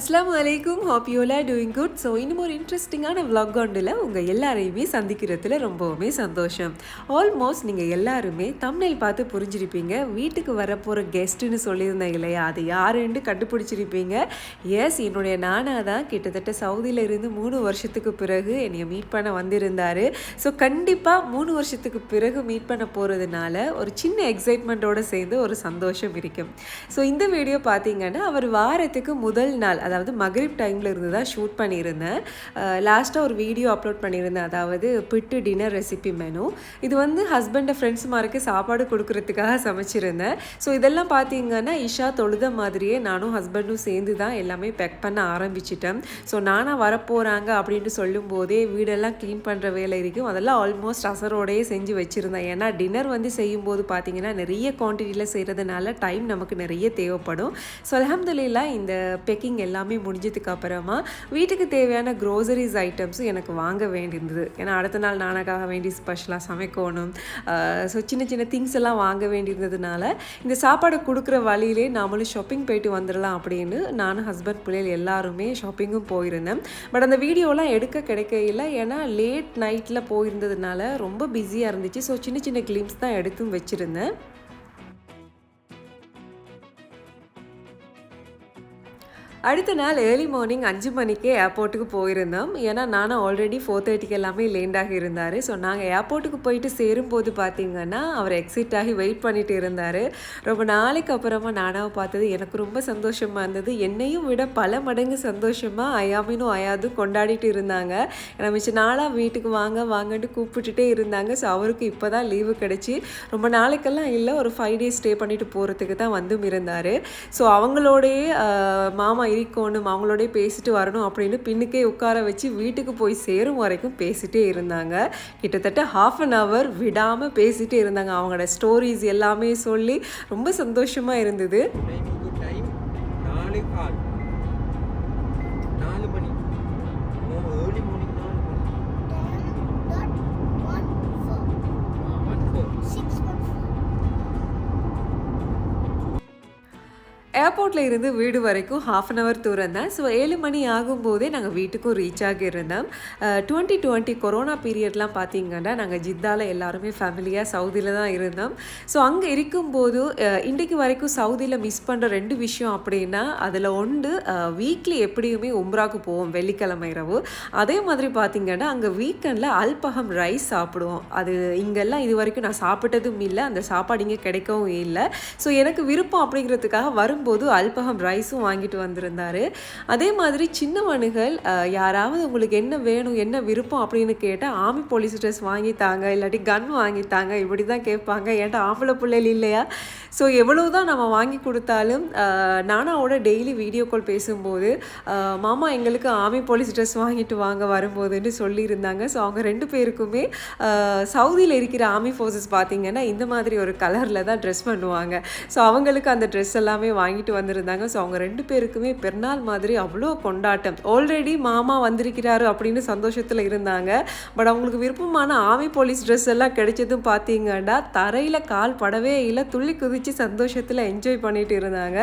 அஸ்லாம் அலைக்கும் hope you all doing good so இன்னும் ஒரு இன்ட்ரெஸ்டிங்கான vlog ஒன்றில் உங்கள் எல்லாரையுமே சந்திக்கிறதுல ரொம்பவுமே சந்தோஷம். ஆல்மோஸ்ட் நீங்கள் எல்லாருமே தமிழில் பார்த்து புரிஞ்சிருப்பீங்க. வீட்டுக்கு வரப்போகிற கெஸ்ட்டுன்னு சொல்லியிருந்தேன் இல்லையா? அது யாருன்னு கண்டுபிடிச்சிருப்பீங்க. எஸ் என்னுடைய நானா தான் கிட்டத்தட்ட சவுதியில இருந்து மூணு வருஷத்துக்கு பிறகு என்னை மீட் பண்ண வந்திருந்தார். ஸோ கண்டிப்பாக மூணு வருஷத்துக்கு பிறகு மீட் பண்ண போகிறதுனால ஒரு சின்ன எக்ஸைட்மெண்ட்டோடு சேர்ந்து ஒரு சந்தோஷம் இருக்கும். ஸோ இந்த வீடியோ பார்த்தீங்கன்னா அவர் வாரத்துக்கு முதல் நாள் அதாவது மகரிப் டைமில் இருந்து தான் ஷூட் பண்ணியிருந்தேன். லாஸ்ட்டாக ஒரு வீடியோ அப்லோட் பண்ணியிருந்தேன். அதாவது பிட்டு டின்னர் ரெசிபி மெனு இது வந்து ஹஸ்பண்டை ஃப்ரெண்ட்ஸ்மாருக்கு சாப்பாடு கொடுக்கறதுக்காக சமைச்சிருந்தேன். ஸோ இதெல்லாம் பார்த்தீங்கன்னா இஷா தொழுத மாதிரியே நானும் ஹஸ்பண்டும் சேர்ந்து தான் எல்லாமே பேக் பண்ண ஆரம்பிச்சிட்டேன். ஸோ நானாக வரப்போகிறாங்க அப்படின்ட்டு சொல்லும்போதே வீடெல்லாம் க்ளீன் பண்ணுற வேலை இருக்கும். அதெல்லாம் ஆல்மோஸ்ட் அசரோடையே செஞ்சு வச்சுருந்தேன். ஏன்னா டின்னர் வந்து செய்யும்போது பார்த்தீங்கன்னா நிறைய குவான்டிட்டியில் செய்கிறதுனால டைம் நமக்கு நிறைய தேவைப்படும். ஸோ அலமதுல்லா இந்த பேக்கிங் எல்லாம் எல்லாமே முடிஞ்சதுக்கு அப்புறமா வீட்டுக்கு தேவையான க்ரோசரிஸ் ஐட்டம்ஸும் எனக்கு வாங்க வேண்டியிருந்தது. ஏன்னா அடுத்த நாள் நானக்காக வேண்டி ஸ்பெஷலாக சமைக்கணும். ஸோ சின்ன சின்ன திங்ஸ் எல்லாம் வாங்க வேண்டியிருந்ததுனால இந்த சாப்பாடு கொடுக்குற வழியிலே நாமளும் ஷாப்பிங் போயிட்டு வந்துடலாம் அப்படின்னு நானும் ஹஸ்பண்ட் பிள்ளைகள் எல்லாருமே ஷாப்பிங்கும் போயிருந்தேன். பட் அந்த வீடியோலாம் எடுக்க கிடைக்கல ஏன்னா லேட் நைட்டில் போயிருந்ததுனால ரொம்ப பிஸியாக இருந்துச்சு. ஸோ சின்ன சின்ன கிளிம்ஸ் தான் எடுத்தும் வச்சுருந்தேன். அடுத்த நாள் ஏர்லி மார்னிங் அஞ்சு மணிக்கே ஏர்போர்ட்டுக்கு போயிருந்தோம். ஏன்னா நானும் ஆல்ரெடி ஃபோர் தேர்ட்டிக்கு எல்லாமே லேண்டாகி இருந்தார். ஸோ நாங்கள் ஏர்போர்ட்டுக்கு போயிட்டு சேரும்போது பார்த்தீங்கன்னா அவர் எக்ஸிட் ஆகி வெயிட் பண்ணிட்டு இருந்தார். ரொம்ப நாளைக்கு அப்புறமா நானாவை பார்த்தது எனக்கு ரொம்ப சந்தோஷமாக இருந்தது. என்னையும் விட பல மடங்கு சந்தோஷமாக அயாமினும் அயாதும் கொண்டாடிட்டு இருந்தாங்க. ஏன்னா மிச்ச நாளாக வீட்டுக்கு வாங்க வாங்கன்ட்டு கூப்பிட்டுட்டே இருந்தாங்க. ஸோ அவருக்கு இப்போ தான் லீவு கிடச்சி. ரொம்ப நாளைக்கெல்லாம் இல்லை. ஒரு ஃபைவ் டேஸ் ஸ்டே பண்ணிட்டு போகிறதுக்கு தான் வந்தும் இருந்தார். ஸோ அவங்களோடயே மாமா மாமா இருக்கணும் அவங்களோடய பேசிட்டு வரணும் அப்படின்னு பின்னுக்கே உட்கார வச்சு வீட்டுக்கு போய் சேரும் வரைக்கும் பேசிட்டே இருந்தாங்க. கிட்டத்தட்ட ஹாஃப் அன் ஹவர் விடாமல் பேசிட்டே இருந்தாங்க. அவங்களோட ஸ்டோரிஸ் எல்லாமே சொல்லி ரொம்ப சந்தோஷமாக இருந்தது. ஏர்போர்ட்டில் இருந்து வீடு வரைக்கும் ஹாஃப் அன் ஹவர் தூரம் தான். ஸோ ஏழு மணி ஆகும்போதே நாங்கள் வீட்டுக்கும் ரீச் ஆகியிருந்தோம். டுவெண்ட்டி டுவெண்ட்டி கொரோனா பீரியட்லாம் பார்த்தீங்கன்னா நாங்கள் ஜித்தாவில் எல்லாருமே ஃபேமிலியாக சவுதியில் தான் இருந்தோம். ஸோ அங்கே இருக்கும்போது இன்றைக்கு வரைக்கும் சவுதியில் மிஸ் பண்ணுற ரெண்டு விஷயம் அப்படின்னா அதில் ஒன்று வீக்லி எப்படியுமே உம்ராக்கு போவோம் வெள்ளிக்கிழமை இரவு. அதே மாதிரி பார்த்தீங்கன்னா அங்கே வீக்கெண்டில் அல்பகம் ரைஸ் சாப்பிடுவோம். அது இங்கெல்லாம் இது வரைக்கும் நான் சாப்பிட்டதும் இல்லை அந்த சாப்பாடு இங்கே கிடைக்கவும் இல்லை. ஸோ எனக்கு விருப்பம் அப்படிங்கிறதுக்காக வரும்போது அல்பகம் ரைஸும் வாங்கிட்டு வந்திருந்தார். அதே மாதிரி சின்னவனுகள் மனுகள் யாராவது உங்களுக்கு என்ன வேணும் என்ன விருப்பம் அப்படின்னு கேட்டால் ஆமி போலீஸ் ட்ரெஸ் வாங்கித்தாங்க இல்லாட்டி கன் வாங்கித்தாங்க இப்படி தான் கேட்பாங்க. ஏன்டா ஆம்பளை பிள்ளைகள் இல்லையா? ஸோ எவ்வளோ தான் நம்ம வாங்கி கொடுத்தாலும் நானாவோட டெய்லி வீடியோ கால் பேசும்போது மாமா எங்களுக்கு ஆமி போலீஸ் ட்ரெஸ் வாங்கிட்டு வாங்க வரும்போதுன்னு சொல்லியிருந்தாங்க. ஸோ அவங்க ரெண்டு பேருக்குமே சவுதியில் இருக்கிற ஆர்மி ஃபோர்ஸஸ் பார்த்தீங்கன்னா இந்த மாதிரி ஒரு கலரில் தான் ட்ரெஸ் பண்ணுவாங்க. ஸோ அவங்களுக்கு அந்த ட்ரெஸ் எல்லாமே வாங்கிட்டு வந்திருந்தாங்க. ஸோ அவங்க ரெண்டு பேருக்குமே பெருநாள் மாதிரி அவ்வளோ கொண்டாட்டம். ஆல்ரெடி மாமா வந்திருக்கிறாரு அப்படின்னு சந்தோஷத்தில் இருந்தாங்க. பட் அவங்களுக்கு விருப்பமான ஆமி போலீஸ் ட்ரெஸ் எல்லாம் கிடைச்சதும் பார்த்தீங்கன்னா தரையில் கால் படவே இல்லை துள்ளி குதிச்சு சந்தோஷத்தில் என்ஜாய் பண்ணிட்டு இருந்தாங்க.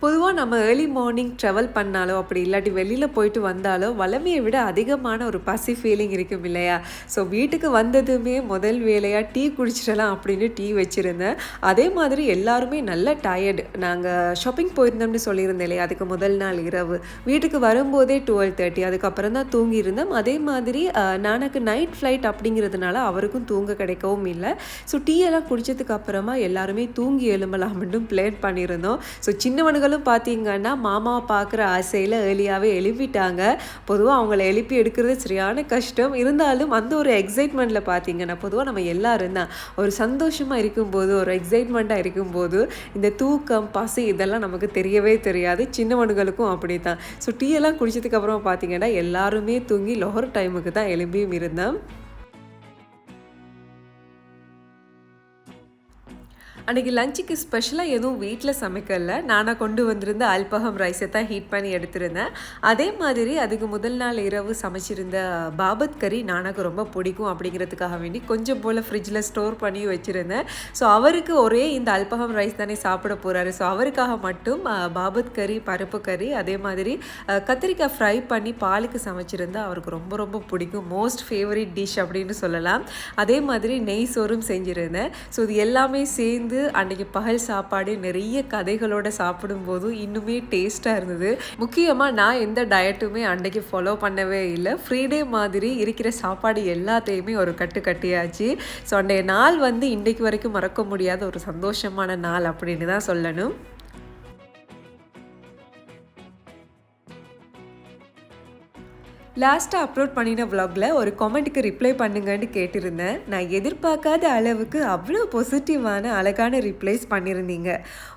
பொதுவாக நம்ம ஏர்லி மார்னிங் ட்ராவல் பண்ணாலோ அப்படி இல்லாட்டி வெளியில் போயிட்டு வந்தாலோ வளமையை விட அதிகமான ஒரு பசி ஃபீலிங் இருக்கும் இல்லையா? ஸோ வீட்டுக்கு வந்ததுமே முதல் வேலையாக டீ குடிச்சிடலாம் அப்படின்னு டீ வச்சுருந்தேன். அதே மாதிரி எல்லாருமே நல்ல டயர்டு நாங்கள் ஷாப்பிங் போயிருந்தோம்னு சொல்லியிருந்தேன் இல்லையா? அதுக்கு முதல் நாள் இரவு. வீட்டுக்கு வரும்போதே டுவெல் தேர்ட்டி அதுக்கப்புறம் தான் தூங்கியிருந்தோம். அதே மாதிரி நானுக்கு நானக்கு நைட் ஃப்ளைட் அப்படிங்கிறதுனால அவருக்கும் தூங்க கிடைக்கவும் இல்லை. ஸோ டீ எல்லாம் குடித்ததுக்கு அப்புறமா எல்லாருமே தூங்கி எழும்பலாம் மட்டும் பிளான் பண்ணியிருந்தோம். ஸோ சின்னவனுக்கு சின்னவனுங்களும் பார்த்தீங்கன்னா மாமாவை பார்க்குற ஆசையில் ஏர்லியாகவே எழுப்பிட்டாங்க. பொதுவாக அவங்கள எழுப்பி எடுக்கிறது சரியான கஷ்டம். இருந்தாலும் அந்த ஒரு எக்ஸைட்மெண்ட்டில் பார்த்தீங்கன்னா பொதுவாக நம்ம எல்லாரும் தான். ஒரு சந்தோஷமாக இருக்கும்போது ஒரு எக்ஸைட்மெண்ட்டாக இருக்கும்போது இந்த தூக்கம் பசி இதெல்லாம் நமக்கு தெரியவே தெரியாது. சின்னவனுங்களுக்கும் அப்படி தான் ஸோ டீ எல்லாம் பார்த்தீங்கன்னா எல்லாருமே தூங்கி லொஹர் டைமுக்கு தான் எழும்பியும் இருந்தேன் அன்றைக்கி லஞ்சுக்கு ஸ்பெஷலாக எதுவும் வீட்டில் சமைக்கல. நானாக கொண்டு வந்திருந்த அல்பகம் ரைஸை தான் ஹீட் பண்ணி எடுத்திருந்தேன். அதே மாதிரி அதுக்கு முதல் நாள் இரவு சமைச்சிருந்த பாபத் கறி நானாக்கு ரொம்ப பிடிக்கும் அப்படிங்கிறதுக்காக வேண்டி கொஞ்சம் போல் ஃப்ரிட்ஜில் ஸ்டோர் பண்ணி வச்சுருந்தேன். ஸோ அவருக்கு ஒரே இந்த அல்பகம் ரைஸ் தானே சாப்பிட போகிறாரு ஸோ அவருக்காக மட்டும் பாபத் கறி பருப்பு கறி அதே மாதிரி கத்திரிக்காய் ஃப்ரை பண்ணி பாலுக்கு சமைச்சிருந்தா அவருக்கு ரொம்ப ரொம்ப பிடிக்கும். மோஸ்ட் ஃபேவரட் டிஷ் அப்படின்னு சொல்லலாம். அதே மாதிரி நெய் சோறும் செஞ்சுருந்தேன். ஸோ இது எல்லாமே சேர்ந்து அன்றைக்கி பகல் சாப்பாடு நிறைய கதைகளோட சாப்பிடும்போது இன்னுமே டேஸ்ட்டாக இருந்தது. முக்கியமாக நான் எந்த டயட்டுமே அன்றைக்கி ஃபாலோ பண்ணவே இல்லை. ஃப்ரீடே மாதிரி இருக்கிற சாப்பாடு எல்லாத்தையுமே ஒரு கட்டு கட்டியாச்சு. ஸோ அன்றைய நாள் வந்து இன்றைக்கு வரைக்கும் மறக்க முடியாத ஒரு சந்தோஷமான நாள் அப்படின்னு தான் சொல்லணும். லாஸ்ட்டாக அப்லோட் பண்ணின vlogல ஒரு கமெண்ட்டுக்கு ரிப்ளை பண்ணுங்கன்னு கேட்டிருந்தேன். நான் எதிர்பார்க்காத அளவுக்கு அவ்வளோ பாசிட்டிவான அழகான ரிப்ளைஸ் பண்ணியிருந்தீங்க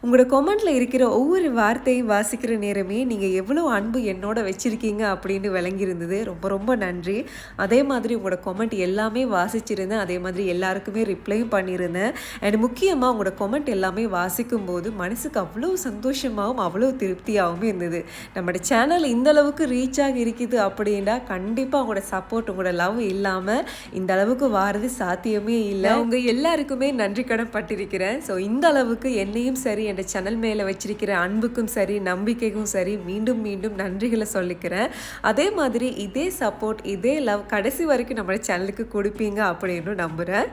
உங்களோட கமெண்ட்டில் இருக்கிற ஒவ்வொரு வார்த்தையும் வாசிக்கிற நேரமே நீங்கள் எவ்வளோ அன்பு என்னோட வச்சுருக்கீங்க அப்படின்னு விளங்கியிருந்தது. ரொம்ப ரொம்ப நன்றி. அதே மாதிரி உங்களோட கமெண்ட் எல்லாமே வாசிச்சிருந்தேன். அதே மாதிரி எல்லாருக்குமே ரிப்ளையும் பண்ணியிருந்தேன் அண்ட் முக்கியமாக உங்களோட கமெண்ட் எல்லாமே வாசிக்கும் போது மனசுக்கு அவ்வளோ சந்தோஷமாகவும் அவ்வளோ திருப்தியாகவும் இருந்தது. நம்மளோட சேனல் இந்த அளவுக்கு ரீச் ஆகி இருக்குது அப்படின்னு கண்டிப்பாக உங்களோட சப்போர்ட் உங்களோட லவ் இல்லாமல் இந்த அளவுக்கு வாரது சாத்தியமே இல்லை. உங்க எல்லாருக்குமே நன்றி கடன் பட்டிருக்கிறேன். ஸோ இந்த அளவுக்கு என்னையும் சரி என் சேனல் மேலே வச்சிருக்கிற அன்புக்கும் சரி நம்பிக்கைக்கும் சரி மீண்டும் மீண்டும் நன்றிகளை சொல்லிக்கிறேன். அதே மாதிரி இதே சப்போர்ட் இதே லவ் கடைசி வரைக்கும் நம்மளோட சேனலுக்கு கொடுப்பீங்க அப்படின்னு நம்புகிறேன்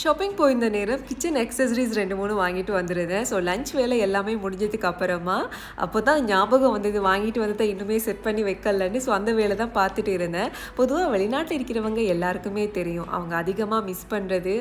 ஷாப்பிங் போயிருந்த நேரம் கிச்சன் அக்சசரிஸ் ரெண்டு மூணு வாங்கிட்டு வந்துருந்தேன். ஸோ லஞ்ச் வேலை எல்லாமே முடிஞ்சதுக்கு அப்புறமா அப்போ தான் ஞாபகம் வந்தது. வாங்கிட்டு வந்ததை இன்னுமே செட் பண்ணி வைக்கலன்னு ஸோ அந்த வேலை தான் பார்த்துட்டு இருந்தேன். பொதுவாக வெளிநாட்டில் இருக்கிறவங்க எல்லாருக்குமே தெரியும். அவங்க அதிகமாக மிஸ் பண்ணுறது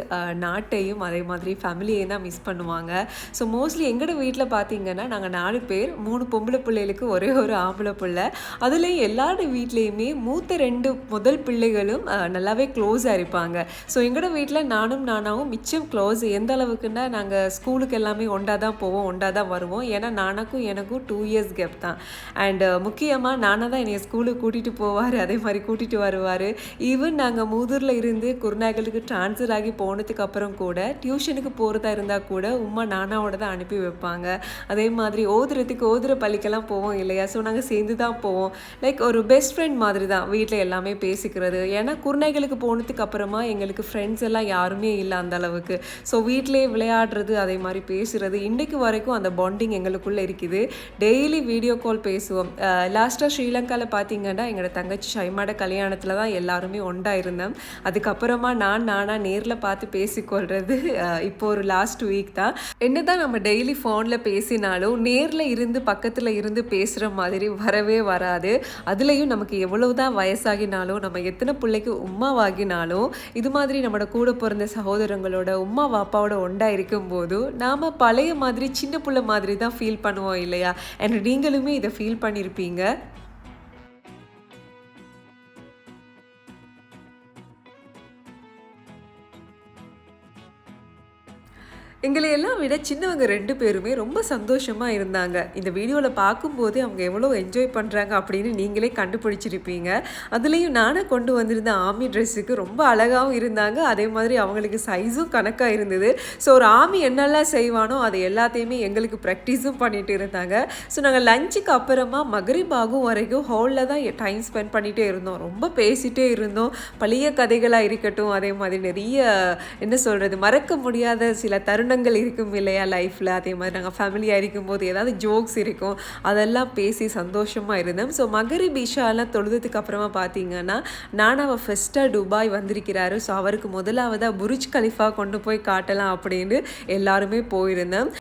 நாட்டையும் அதே மாதிரி ஃபேமிலியையும் தான் மிஸ் பண்ணுவாங்க. ஸோ மோஸ்ட்லி எங்களோட வீட்டில் பார்த்தீங்கன்னா நாங்கள் நாலு பேர் மூணு பொம்பளை பிள்ளைகளுக்கு ஒரே ஒரு ஆம்பளை பிள்ளை. அதுலேயும் எல்லாரோட வீட்லேயுமே மூத்த ரெண்டு முதல் பிள்ளைகளும் நல்லாவே க்ளோஸாக இருப்பாங்க. ஸோ எங்களோட வீட்டில் நானும் நானாவும் மிச்சம் க்ளோஸ் எந்த அளவுக்குன்னா நாங்கள் ஸ்கூலுக்கு எல்லாமே ஒண்டா தான் போவோம் ஒண்டா தான் வருவோம். ஏன்னா நானாக்கும் எனக்கும் டூ இயர்ஸ் கேப் தான். அண்டு முக்கியமாக நானாக தான் என்னை ஸ்கூலுக்கு கூட்டிகிட்டு போவார் அதே மாதிரி கூட்டிகிட்டு வருவார். ஈவன் நாங்கள் மூதூரில் இருந்து குருநாகலுக்கு ட்ரான்ஸ்ஃபர் ஆகி போனதுக்கப்புறம் கூட டியூஷனுக்கு போகிறதா இருந்தால் கூட உமா நானாவோட தான் அனுப்பி வைப்பாங்க. அதே மாதிரி ஓதுறதுக்கு ஓதுற பள்ளிக்கெல்லாம் போவோம் இல்லையா? ஸோ நாங்கள் சேர்ந்து தான் போவோம். லைக் ஒரு பெஸ்ட் ஃப்ரெண்ட் மாதிரி தான் வீட்டில் எல்லாமே பேசிக்கிறது. ஏன்னா குருநாய்களுக்கு போனதுக்கு அப்புறமா எங்களுக்கு ஃப்ரெண்ட்ஸ் எல்லாம் யாருமே இல்லை. அந்த அளவுக்கு ஸோ வீட்டிலேயே விளையாடுறது அதே மாதிரி பேசுகிறது இன்றைக்கு வரைக்கும் அந்த பாண்டிங் எங்களுக்குள்ளே இருக்குது. டெய்லி வீடியோ கால் பேசுவோம். லாஸ்ட்டாக ஸ்ரீலங்காவில் பார்த்தீங்கன்னா எங்களோட தங்கச்சி ஷைமாட கல்யாணத்தில் தான் எல்லாருமே ஒண்டா இருந்தோம். அதுக்கப்புறமா நான் நானாக நேரில் பார்த்து பேசிக்கொள்றது இப்போ ஒரு லாஸ்ட் வீக் தான். என்னதான் நம்ம டெய்லி ஃபோனில் பேசினாலும் நேரில் இருந்து பக்கத்தில் இருந்து பேசுகிற மாதிரி வரவே வராது. அதுலேயும் நமக்கு எவ்வளவு தான் வயசாகினாலும் நம்ம எத்தனை பிள்ளைக்கு உமாவாகினாலும் இது மாதிரி நம்மளோட கூட பிறந்த சகோதரங்களோட உமா வாப்பாவோட ஒண்டா இருக்கும்போது நாம் பழைய மாதிரி சின்ன பிள்ளை மாதிரி தான் ஃபீல் பண்ணுவோம் இல்லையா? அண்ட் நீங்களுமே இதை ஃபீல் பண்ணியிருப்பீங்க எங்களை எல்லாம் விட சின்னவங்க ரெண்டு பேருமே ரொம்ப சந்தோஷமாக இருந்தாங்க. இந்த வீடியோவில் பார்க்கும்போது அவங்க எவ்வளோ என்ஜாய் பண்ணுறாங்க அப்படின்னு நீங்களே கண்டுபிடிச்சிருப்பீங்க. அதுலேயும் நானே கொண்டு வந்திருந்த ஆமி ட்ரெஸ்ஸுக்கு ரொம்ப அழகாகவும் இருந்தாங்க. அதே மாதிரி அவங்களுக்கு சைஸும் கணக்காக இருந்தது. ஸோ ஒரு ஆமி என்னெல்லாம் செய்வானோ அதை எல்லாத்தையுமே எங்களுக்கு ப்ராக்டிஸும் பண்ணிட்டு இருந்தாங்க. ஸோ நாங்கள் லஞ்சுக்கு அப்புறமா மகரிபாகும் வரைக்கும் ஹாலில் தான் டைம் ஸ்பெண்ட் பண்ணிகிட்டே இருந்தோம். ரொம்ப பேசிகிட்டே இருந்தோம். பழைய கதைகளாக இருக்கட்டும் அதே மாதிரி நிறைய என்ன சொல்கிறது மறக்க முடியாத சில தருணங்கள் இருக்கும் இல்லையா லைஃப்பில் அதே மாதிரி நாங்கள் ஃபேமிலியாக இருக்கும்போது ஏதாவது ஜோக்ஸ் இருக்கும். அதெல்லாம் பேசி சந்தோஷமாக இருந்தோம். ஸோ மகரி இஷாலாம் தொழுதுக்கு அப்புறமா பார்த்தீங்கன்னா நானாவை ஃபஸ்ட்டாக துபாய் வந்திருக்கிறாரு. ஸோ அவருக்கு முதலாவதாக புருஜ் கலிஃபா கொண்டு போய் காட்டலாம் அப்படின்னு எல்லாருமே போயிருந்தேன்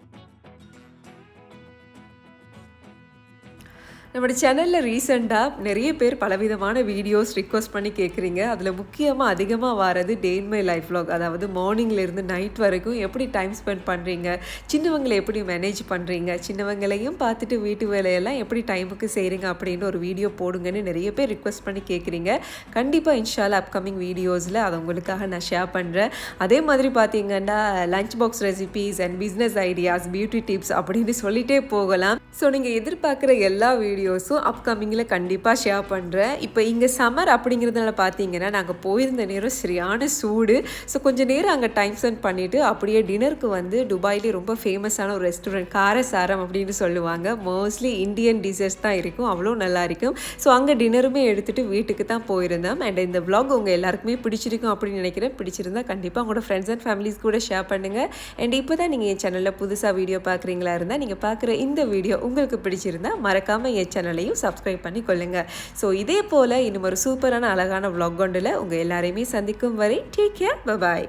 நம்மளோட சேனலில் ரீசெண்டாக நிறைய பேர் பலவிதமான வீடியோஸ் ரிக்வஸ்ட் பண்ணி கேட்குறீங்க அதில் முக்கியமாக அதிகமாக வரது day in my life vlog அதாவது மார்னிங்லேருந்து நைட் வரைக்கும் எப்படி டைம் ஸ்பெண்ட் பண்ணுறீங்க சின்னவங்களை எப்படி மேனேஜ் பண்ணுறீங்க சின்னவங்களையும் பார்த்துட்டு வீட்டு வேலையெல்லாம் எப்படி டைமுக்கு செய்கிறீங்க அப்படின்னு ஒரு வீடியோ போடுங்கன்னு நிறைய பேர் ரிக்வஸ்ட் பண்ணி கேட்குறீங்க கண்டிப்பாக இன்ஷால்லா அப்கமிங் வீடியோஸில் அதை உங்களுக்காக நான் ஷேர் பண்ணுறேன் அதே மாதிரி பார்த்தீங்கன்னா lunch box recipes and business ideas beauty tips அப்படின்னு சொல்லிட்டே போகலாம். ஸோ நீங்கள் எதிர்பார்க்குற எல்லா வீடியோ வீடியோஸும் அப்கமிங்கில் கண்டிப்பாக ஷேர் பண்ணுறேன் இப்போ இங்கே சம்மர் அப்படிங்கிறதுனால பார்த்தீங்கன்னா நாங்கள் போயிருந்த நேரம் சரியான சூடு. ஸோ கொஞ்சம் நேரம் அங்கே டைம் ஸ்பெண்ட் பண்ணிவிட்டு அப்படியே டின்னருக்கு வந்து துபாயிலே ரொம்ப ஃபேமஸான ஒரு ரெஸ்டாரண்ட் காரசாரம் அப்படின்னு சொல்லுவாங்க. மோஸ்ட்லி இந்தியன் டிஷஸ் தான் இருக்கும். அவ்வளோ நல்லா இருக்கும். ஸோ அங்கே டின்னருமே எடுத்துகிட்டு வீட்டுக்கு தான் போயிருந்தோம். அண்ட் இந்த vlog உங்கள் எல்லாருக்குமே பிடிச்சிருக்கும் அப்படின்னு நினைக்கிறேன். பிடிச்சிருந்தா கண்டிப்பாக உங்களோட ஃப்ரெண்ட்ஸ் அண்ட் ஃபேமிலிஸ் கூட ஷேர் பண்ணுங்கள் அண்ட் இப்போ தான் நீங்கள் என் சேனலில் புதுசாக வீடியோ பார்க்குறீங்களா இருந்தால் நீங்கள் பார்க்குற இந்த வீடியோ உங்களுக்கு பிடிச்சிருந்தா மறக்காமல் என் சேனலையும் சப்ஸ்கிரைப் பண்ணி கொள்ளுங்கள் ஸோ இதே போல் இன்னும் ஒரு சூப்பரான அழகான வ்ளாக் கொண்டில் உங்கள் எல்லாரையுமே சந்திக்கும் வரை டேக் கேர் பபாய்